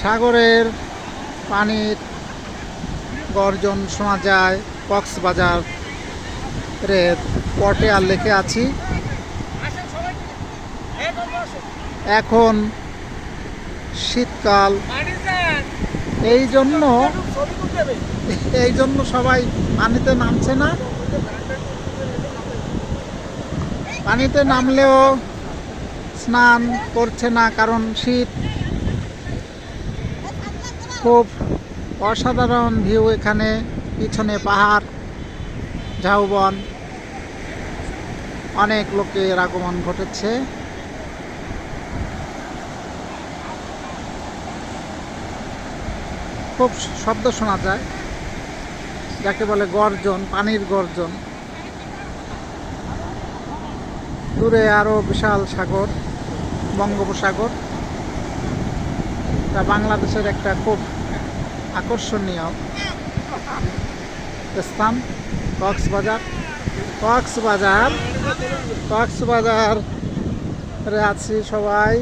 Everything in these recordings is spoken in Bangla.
সাগরের পানির গর্জন শোনা যায়, কক্সবাজার রের আর লেখে আছি। এখন শীতকাল। এই জন্য এই জন্য সবাই পানিতে নামছে না। পানিতে নামলেও স্নান করছে না কারণ শীত। খুব অসাধারণ ভিউ এখানে, পিছনে পাহাড়, ঝাউবন। অনেক লোকের আগমন ঘটেছে। খুব শব্দ শোনা যায়, যাকে বলে গর্জন, পানির গর্জন। দূরে আরও বিশাল সাগর, বঙ্গোপসাগর। তা বাংলাদেশের একটা খুব আকর্ষণীয়। স্থান কক্সবাজার। কক্সবাজার কক্সবাজার রে আছি সবাই।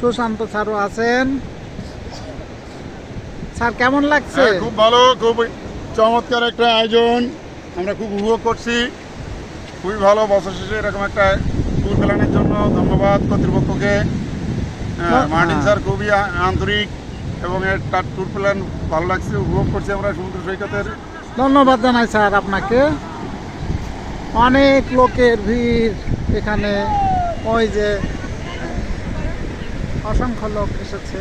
সুশান্ত স্যারও আছেন। স্যার কেমন লাগছে? হ্যাঁ, খুব ভালো খুব চমৎকার একটা আয়োজন। আমরা খুব উপভোগ করছি। খুবই ভালো বছর শেষে এরকম একটা ট্যুর প্ল্যানের জন্য ধন্যবাদ কর্তৃপক্ষকে। মার্টিন স্যার খুবই আন্তরিক। এবং তার ট্যুর প্ল্যান ভালো লাগছে, উপভোগ করছি আমরা সমুদ্র সৈকতের। ধন্যবাদ জানাই স্যার আপনাকে। অনেক লোকের ভিড় এখানে। ওই যে, অসংখ্য লোক এসেছে।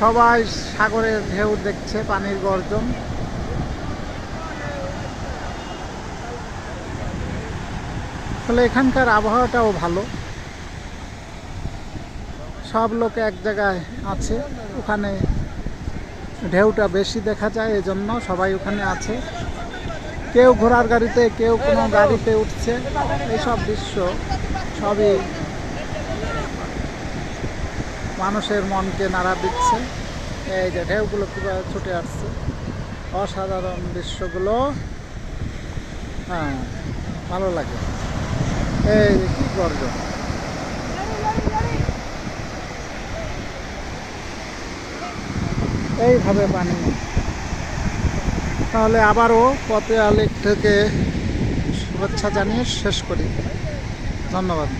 সবাই সাগরের ঢেউ দেখছে, পানির গর্জন। আসলে এখানকার আবহাওয়াটাও ভালো। সব লোক এক জায়গায় আছে, ওখানে ঢেউটা বেশি দেখা যায়, এজন্য সবাই ওখানে আছে। কেউ ঘোড়ার গাড়িতে, কেউ কোনো গাড়িতে উঠছে। এইসব দৃশ্য সবই মানুষের মনকে নাড়া দিচ্ছে। এই যে ঢেউগুলো কীভাবে ছুটে আসছে। অসাধারণ দৃশ্যগুলো। হ্যাঁ ভালো লাগে। এই যে কি গর্জন। এইভাবে পানি তাহলে আবারও পথে আলেক থেকে শুভেচ্ছা জানিয়ে শেষ করি। ধন্যবাদ।